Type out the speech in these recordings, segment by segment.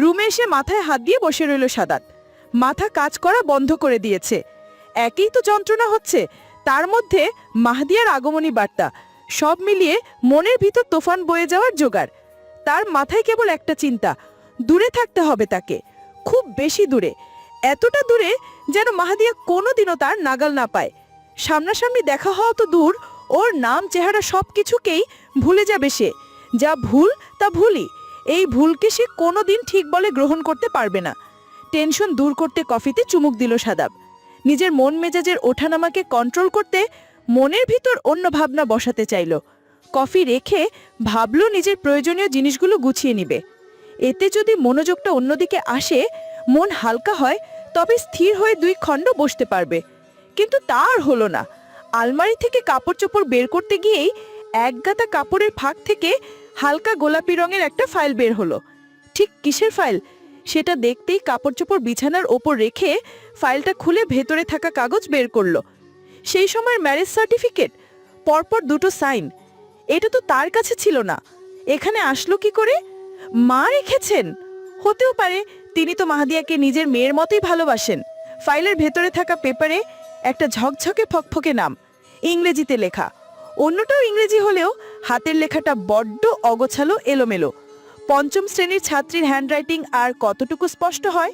রুমে এসে মাথায় হাত দিয়ে বসে রইল সাদাত। মাথা কাজ করা বন্ধ করে দিয়েছে। একই তো যন্ত্রণা হচ্ছে, তার মধ্যে মাহদিয়ার আগমনী বার্তা, সব মিলিয়ে মনের ভিতর তোফান বয়ে যাওয়ার জোগাড়। তার মাথায় কেবল একটা চিন্তা, দূরে থাকতে হবে তাকে, খুব বেশি দূরে, এতটা দূরে যেন মাহাদিয়া কোনোদিনও তার নাগাল না পায়। সামনাসামনি দেখা হওয়া তো দূর, ওর নাম, চেহারা সব কিছুকেই ভুলে যাবে সে, যা ভুল তা ভুলই। এই ভুলকে সে কোনোদিন ঠিক বলে গ্রহণ করতে পারবে না। টেনশন দূর করতে কফিতে চুমুক দিল সাদাব। নিজের মন মেজাজের ওঠানামাকে কন্ট্রোল করতে মনের ভিতর অন্য ভাবনা বসাতে চাইল। কফি রেখে ভাবল নিজের প্রয়োজনীয় জিনিসগুলো গুছিয়ে নিবে। এতে যদি মনোযোগটা অন্যদিকে আসে, মন হালকা হয়, তবে স্থির হয়ে দুই খণ্ড বসতে পারবে। কিন্তু তার হলো না। আলমারি থেকে কাপড় চোপড় বের করতে গিয়েই একগাদা কাপড়ের ফাঁক থেকে হালকা গোলাপি রঙের একটা ফাইল বের হলো। ঠিক কিসের ফাইল? সেটা দেখতেই কাপড় চোপড় বিছানার ওপর রেখে ফাইলটা খুলে ভেতরে থাকা কাগজ বের করল। সেই সময় ম্যারেজ সার্টিফিকেট পরপর দুটো সাইন এটা তো তার কাছে ছিল না। এখানে আসলো কি করে? মা রেখেছেন। হতেও পারে তিনি তো মাহাদিয়াকে নিজের মেয়ের মতোই ভালোবাসেন। ফাইলের ভেতরে থাকা পেপারে একটা ঝকঝকে ফকফকে নাম। ইংরেজিতে লেখা অন্যটাও ইংরেজি হলেও হাতের লেখাটা বড্ড অগোছালো, এলোমেলো। পঞ্চম শ্রেণির ছাত্রীর হ্যান্ডরাইটিং আর কতটুকু স্পষ্ট হয়?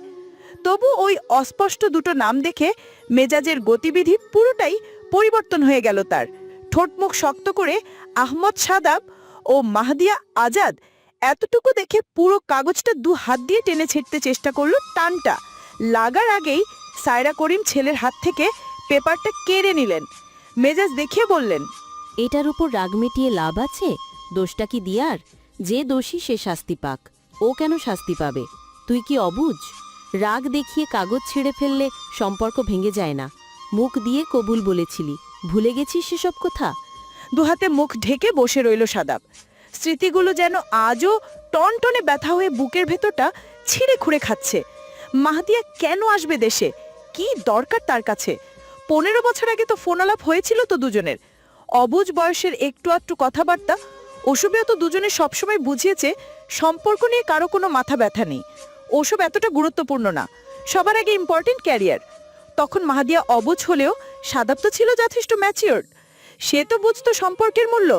তবু ওই অস্পষ্ট দুটো নাম দেখে মেজাজের গতিবিধি পুরোটাই পরিবর্তন হয়ে গেল তার। ঠোঁটমুখ শক্ত করে আহমদ সাদাব ও মাহদিয়া আজাদ এতটুকু দেখে পুরো কাগজটা দু হাত দিয়ে টেনে ছিঁড়তে চেষ্টা করল টানটা। লাগার আগেই সায়রা করিম ছেলের হাত থেকে পেপারটা কেড়ে নিলেন। মেজাজ দেখিয়ে বললেন এটার উপর রাগ মিটিয়ে লাভ আছে? দোষটা কি দিয়ার? যে দোষী সে শাস্তি পাক। ও কেন শাস্তি পাবে? তুই কি অবুঝ? রাগ দেখিয়ে কাগজ ছিঁড়ে ফেললে সম্পর্ক ভেঙে যায় না। মুখ দিয়ে কবুল বলেছিলি। ভুলে গেছিস সেসব কথা? দুহাতে মুখ ঢেকে বসে রইল সাদাব। স্মৃতিগুলো যেন আজও টনটনে ব্যথা হয়ে বুকের ভেতরটা ছিঁড়ে খুঁড়ে খাচ্ছে। মাহাদিয়া কেন আসবে দেশে? কি দরকার তার কাছে? পনেরো বছর আগে তো ফোন আলাপ হয়েছিল তো দুজনের। অবুজ বয়সের একটু আধটু কথাবার্তা ওসবে তো দুজনে সবসময় বুঝিয়েছে, সম্পর্ক নিয়ে কারও কোনো মাথা ব্যথা নেই। ওসব এতটা গুরুত্বপূর্ণ না। সবার আগে ইম্পর্টেন্ট ক্যারিয়ার তখন মাহাদিয়া অবুজ হলেও সাদাব তো ছিল যথেষ্ট ম্যাচিওর্ড সে তো বুঝতো সম্পর্কের মূল্য।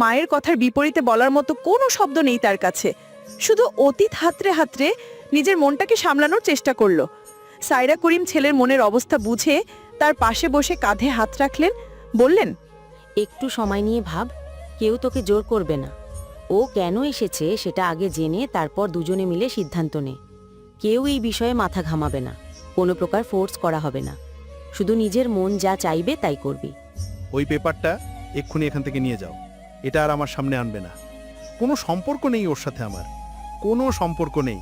মায়ের কথার বিপরীতে বলার মতো কোনো শব্দ নেই তার কাছে। শুধু অতীত হাতরে হাতরে নিজের মনটাকে সামলানোর চেষ্টা করল। সাইরা করিম ছেলের মনের অবস্থা বুঝে তার পাশে বসে কাঁধে হাত রাখলেন, বললেন একটু সময় নিয়ে ভাব, কেউ তোকে জোর করবে না। ও কেন এসেছে সেটা আগে জেনে তারপর দুজনে মিলে সিদ্ধান্ত নে। কেউ এই বিষয়ে মাথা ঘামাবে না, কোনো প্রকার ফোর্স করা হবে না। শুধু নিজের মন যা চাইবে তাই করবি। ওই পেপারটা এক্ষুনি এখান থেকে নিয়ে যাও। এটা আর আমার সামনে আনবে না। কোনো সম্পর্ক নেই ওর সাথে আমার। কোনো সম্পর্ক নেই।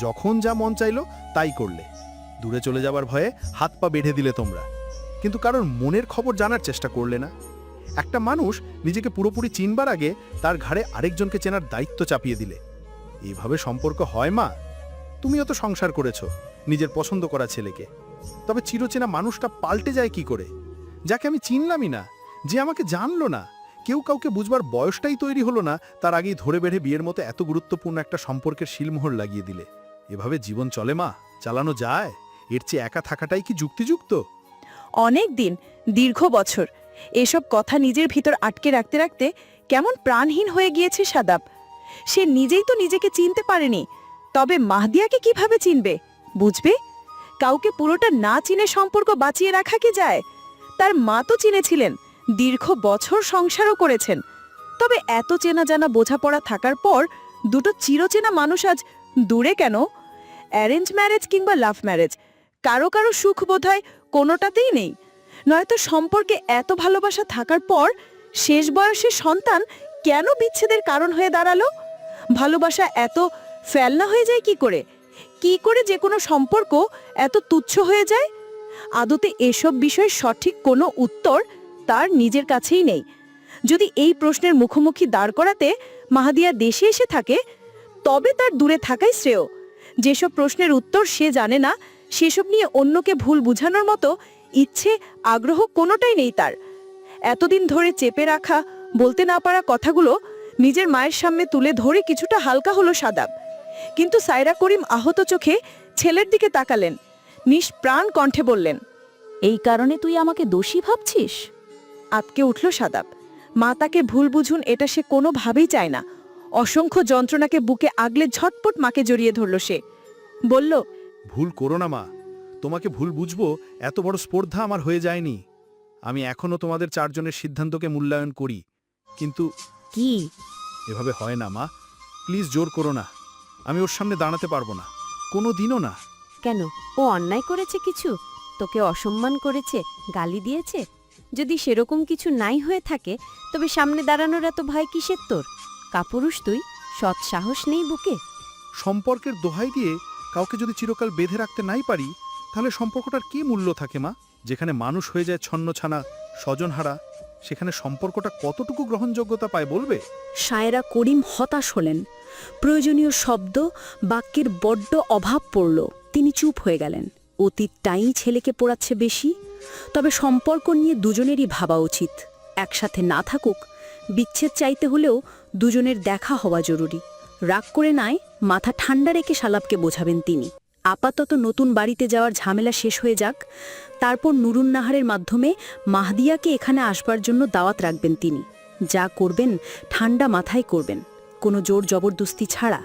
যখন যা মন চাইলো তাই করলে। দূরে চলে যাবার ভয়ে হাত পা বেঁধে দিলে তোমরা। কিন্তু কারোর মনের খবর জানার চেষ্টা করলে না। একটা মানুষ নিজেকে পুরোপুরি চিনবার আগে তার ঘাড়ে আরেকজনকে চেনার দায়িত্ব চাপিয়ে দিলে। এইভাবে সম্পর্ক হয় মা? তুমিও তো সংসার করেছ, নিজের পছন্দ করা ছেলেকে। তবে চিরচেনা মানুষটা পাল্টে যায় কি করে? যাকে আমি চিনলামই না, যে আমাকে জানলো না, কেউ কাউকে বুঝবার বয়সটাই তৈরি হলো না, তার আগেই ধরে বেড়ে বিয়ের মতো এত গুরুত্বপূর্ণ একটা সম্পর্কের শিলমোহর লাগিয়ে দিলে। এভাবে জীবন চলে মা? চালানো যায়? এর চেয়ে একা থাকাটাই কি যুক্তিযুক্ত? অনেক দিন, দীর্ঘ বছর এসব কথা নিজের ভিতর আটকে রাখতে রাখতে কেমন প্রাণহীন হয়ে গিয়েছে সাদাব। সে নিজেই তো নিজেকে চিনতে পারেনি। তবে মাহদিয়াকে কীভাবে চিনবে? বুঝবে? কাউকে পুরোটা না চিনে সম্পর্ক বাঁচিয়ে রাখা কি যায়? তার মা তো চিনেছিলেন, দীর্ঘ বছর সংসারও করেছেন। তবে এত চেনা জানা বোঝাপড়া থাকার পর দুটো চিরচেনা মানুষ আজ দূরে কেন? অ্যারেঞ্জ ম্যারেজ কিংবা লাভ ম্যারেজ, কারও কারও সুখ বোধহয় কোনোটাতেই নেই। নয়তো সম্পর্কে এত ভালোবাসা থাকার পর শেষ বয়সে সন্তান কেন বিচ্ছেদের কারণ হয়ে দাঁড়াল? ভালোবাসা এত ফেলনা হয়ে যায় কি করে? কি করে যে কোনো সম্পর্ক এত তুচ্ছ হয়ে যায়? আদতে এসব বিষয়ে সঠিক কোনো উত্তর তার নিজের কাছেই নেই। যদি এই প্রশ্নের মুখোমুখি দাঁড় করাতে মাহাদিয়া দেশে এসে থাকে, তবে তার দূরে থাকাই শ্রেয়। যেসব প্রশ্নের উত্তর সে জানে না, সেসব নিয়ে অন্যকে ভুল বুঝানোর মতো ইচ্ছে আগ্রহ কোনোটাই নেই তার। এতদিন ধরে চেপে রাখা বলতে না পারা কথাগুলো নিজের মায়ের সামনে তুলে ধরে কিছুটা হালকা হলো সাদাব। কিন্তু সাইরা করিম আহত চোখে ছেলের দিকে তাকালেন নিষ্প্রাণ কণ্ঠে বললেন এই কারণে তুই আমাকে দোষী ভাবছিস? আতকে উঠল সাদাব। মা তাকে ভুল বুঝুন এটা সে কোনোভাবেই চায় না। অসংখ্য যন্ত্রণাকে বুকে আগলে ঝটপট মাকে জড়িয়ে ধরল সে। বলল ভুল করো না মা। তোমাকে ভুল বুঝব এত বড় স্পর্ধা আমার হয়ে যায়নি। আমি এখনও তোমাদের চারজনের সিদ্ধান্তকে মূল্যায়ন করি কিন্তু কি? এভাবে হয় না মা। প্লিজ জোর করো না। আমি ওর সামনে দাঁড়াতে পারব না। কোনো দিনও না। কেন? ও অন্যায় করেছে কিছু? তোকে অসম্মান করেছে? গালি দিয়েছে? যদি সেরকম কিছু নাই হয়ে থাকে তবে সামনে দাঁড়ানোর এত ভয় কিসের তোর? কাপুরুষ তুই? সৎ সাহস নেই বুকে? সম্পর্কের দোহাই দিয়ে কাউকে যদি চিরকাল বেঁধে রাখতে নাই পারি তাহলে সম্পর্কটার কি মূল্য থাকে, মা? যেখানে মানুষ হয়ে যায় ছন্নছানা, স্বজনহারা, সেখানে সম্পর্কটা কতটুকু গ্রহণযোগ্যতা পায় বলবে? সায়রা করিম হতাশ হলেন। প্রয়োজনীয় শব্দ, বাক্যের বড্ড অভাব পড়ল। তিনি চুপ হয়ে গেলেন। অতীতটাই ছেলেকে পোড়াচ্ছে বেশি। তবে সম্পর্ক নিয়ে দুজনেরই ভাবা উচিত। একসাথে না থাকুক, বিচ্ছেদ চাইতে হলেও দুজনের দেখা হওয়া জরুরি। রাগ করে নাই, মাথা ঠান্ডা রেখে শালাবকে বোঝাবেন তিনি। আপাতত নতুন বাড়িতে যাওয়ার ঝামেলা শেষ হয়ে যাক। তারপর নুরুন নাহারের মাধ্যমে মাহদিয়াকে এখানে আসবার জন্য দাওয়াত রাখবেন তিনি। যা করবেন ঠান্ডা মাথায় করবেন। কোনো জোর জবরদস্তি ছাড়া।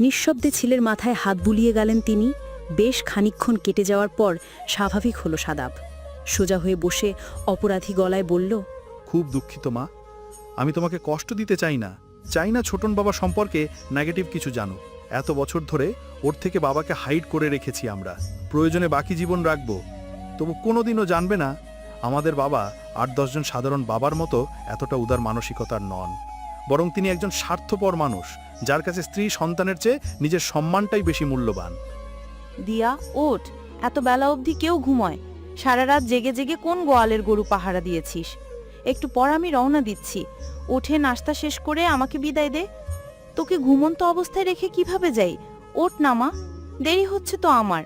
নিঃশব্দে ছেলের মাথায় হাত বুলিয়ে গেলেন তিনি। বেশ খানিকক্ষণ কেটে যাওয়ার পর স্বাভাবিক হলো সাদাব। সোজা হয়ে বসে অপরাধী গলায় বলল, খুব দুঃখিত মা। আমি তোমাকে কষ্ট দিতে চাই না। চাই না ছোটন বাবা সম্পর্কে নেগেটিভ কিছু জানো এত বছর ধরে ওর থেকে বাবাকে হাইড করে রেখেছি আমরা। প্রয়োজনে বাকি জীবন রাখব। তবু কোনোদিনও জানবে না, আমাদের বাবা আট দশজন সাধারণ বাবার মতো এতটা উদার মানসিকতার নন। বরং তিনি একজন স্বার্থপর মানুষ, যার কাছে স্ত্রী সন্তানের চেয়ে নিজের সম্মানটাই বেশি মূল্যবান। দিয়া, ওঠ, এত বেলা অবধি কেউ ঘুমোয়। সারা রাত জেগে জেগে কোন গোয়ালের গরু পাহারা দিয়েছিস? একটু পর আমি রওনা দিচ্ছি। ওঠে নাস্তা শেষ করে আমাকে বিদায় দে। তোকে ঘুমন্ত অবস্থায় রেখে কীভাবে যাই? ওঠ না মা দেরি হচ্ছে তো আমার।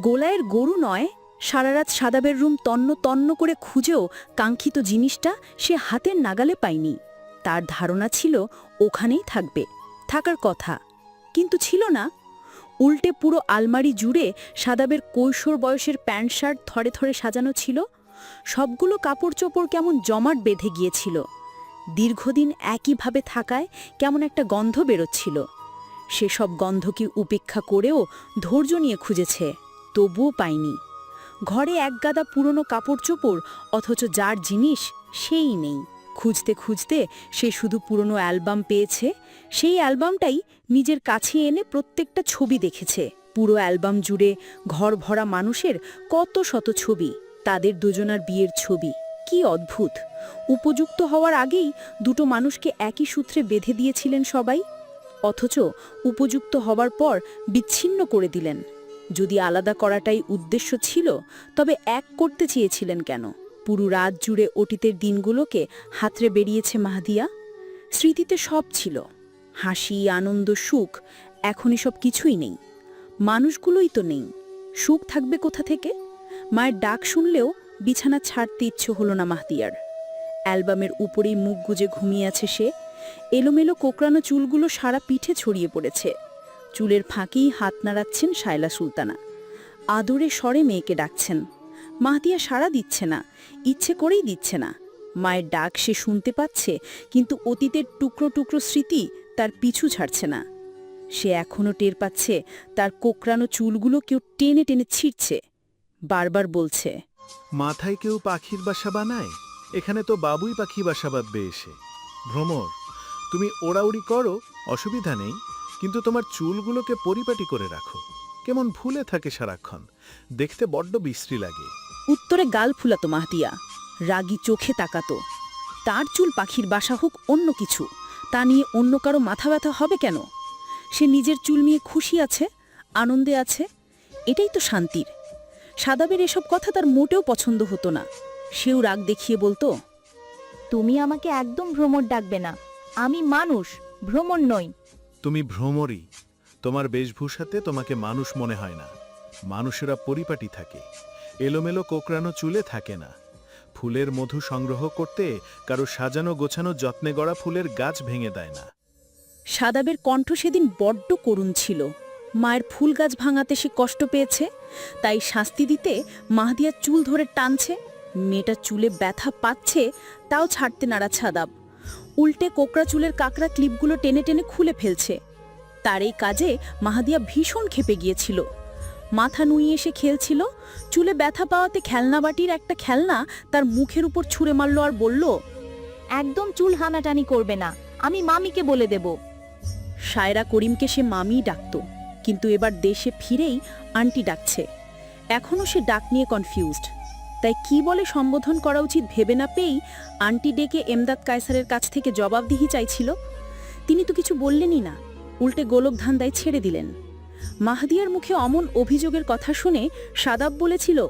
গোলায়ের গরু নয় সারারাত সাদাবের রুম তন্ন তন্ন করে খুঁজেও কাঙ্ক্ষিত জিনিসটা সে হাতের নাগালে পায়নি। তার ধারণা ছিল ওখানেই থাকবে, থাকার কথা। কিন্তু ছিল না। উল্টে পুরো আলমারি জুড়ে সাদাবের কৈশোর বয়সের প্যান্ট শার্ট থরে থরে সাজানো ছিল। সবগুলো কাপড় চোপড় কেমন জমাট বেঁধে গিয়েছিল। দীর্ঘদিন একইভাবে থাকায় কেমন একটা গন্ধ বেরোচ্ছিল। সেসব গন্ধকে উপেক্ষা করেও ধৈর্য নিয়ে খুঁজেছে, তবুও পায়নি। ঘরে একগাদা পুরনো কাপড় চোপড় অথচ যার জিনিস সেই নেই। খুঁজতে খুঁজতে সে শুধু পুরনো অ্যালবাম পেয়েছে, সেই অ্যালবামটাই নিজের কাছে এনে প্রত্যেকটা ছবি দেখেছে। পুরো অ্যালবাম জুড়ে ঘর ভরা মানুষের কত শত ছবি, তাদের দুজনার বিয়ের ছবি। কি অদ্ভুত! উপযুক্ত হওয়ার আগেই দুটো মানুষকে একই সূত্রে বেঁধে দিয়েছিলেন সবাই। অথচ উপযুক্ত হবার পর বিচ্ছিন্ন করে দিলেন। যদি আলাদা করাটাই উদ্দেশ্য ছিল, তবে এক করতে চেয়েছিলেন কেন? পুরো রাত জুড়ে অতীতের দিনগুলোকে হাতরে বেরিয়েছে মাহদিয়া। স্মৃতিতে সব ছিল। হাসি, আনন্দ, সুখ এখনই সব কিছুই নেই। মানুষগুলোই তো নেই। সুখ থাকবে কোথা থেকে? মায়ের ডাক শুনলেও বিছানা ছাড়তে ইচ্ছে হলো না মাহদিয়ার। অ্যালবামের উপরেই মুখ গুজে ঘুমিয়ে আছে সে। এলোমেলো কোকড়ানো চুলগুলো সারা পিঠে ছড়িয়ে পড়েছে। চুলের ফাঁকেই হাত নাড়াচ্ছেন শায়লা সুলতানা। আদরে স্বরে মেয়েকে ডাকছেন। মাহদিয়া সাড়া দিচ্ছে না, ইচ্ছে করেই দিচ্ছে না। মায়ের ডাক সে শুনতে পাচ্ছে, কিন্তু অতীতের টুকরো টুকরো স্মৃতি তার পিছু ছাড়ছে না। সে এখনও টের পাচ্ছে, তার কোকড়ানো চুলগুলো কেউ টেনে টেনে ছিঁড়ছে। বারবার বলছে, মাথায় কেউ পাখির বাসা বানায়? এখানে তো বাবুই পাখি বাসা বাঁধবে এসে। ভ্রমর তুমি ওড়াউড়ি করো অসুবিধা নেই কিন্তু তোমার চুলগুলোকে পরিপাটি করে রাখো। কেমন ভুলে থাকে সারাক্ষণ। দেখতে বড্ড বিশ্রী লাগে। উত্তরে গাল ফুলাতো মাহদিয়া রাগী চোখে তাকাতো। তার চুল পাখির বাসা হোক অন্য কিছু তা নিয়ে অন্য কারও মাথা ব্যথা হবে কেন? সে নিজের চুল নিয়ে খুশি আছে আনন্দে আছে এটাই তো শান্তির। সাদাবের এসব কথা তার মোটেও পছন্দ হতো না। সেও রাগ দেখিয়ে বলতো তুমি আমাকে একদম ভ্রমর ডাকবে না। আমি মানুষ ভ্রমণ নই। তুমি ভ্রমরই তোমার বেশভূষাতে তোমাকে মানুষ মনে হয় না। মানুষেরা পরিপাটি থাকে। এলোমেলো কোকড়ানো চুলে থাকে না। ফুলের মধু সংগ্রহ করতে কারও সাজানো গোছানো যত্নে গড়া ফুলের গাছ ভেঙে দেয় না। সাদাবের কণ্ঠ সেদিন বড্ড করুণ ছিল। মায়ের ফুল গাছ ভাঙাতে সে কষ্ট পেয়েছে তাই শাস্তি দিতে মাহদিয়ার চুল ধরে টানছে। মেয়েটা চুলে ব্যথা পাচ্ছে তাও ছাড়তে নাড়া ছাদাব উল্টে কোকড়া চুলের কাকড়া ক্লিপগুলো টেনে টেনে খুলে ফেলছে। তার এই কাজে মাহাদিয়া ভীষণ ক্ষেপে গিয়েছিল। মাথা নুইয়ে এসে খেলছিল চুলে ব্যথা পাওয়াতে খেলনা বাটির একটা খেলনা তার মুখের উপর ছুঁড়ে মারল আর বলল একদম চুল হানাটানি করবে না আমি মামিকে বলে দেব। সায়রা করিমকে সে মামিই ডাকত কিন্তু এবার দেশে ফিরেই আন্টি ডাকছে। এখনও সে ডাক নিয়ে কনফিউজড তাই কি বলে সম্বোধন করা উচিত ভেবে না পেয়েই আন্টি ডেকে এমদাদ কায়সারের কাছ থেকে জবাবদিহি চাইছিল। তিনি তো কিছু বললেনই না, উল্টে গোলক ধান্দায় ছেড়ে দিলেন। মাহদিয়ার মুখে অমন অভিযোগের কথা শুনে সাদাব বলেছিল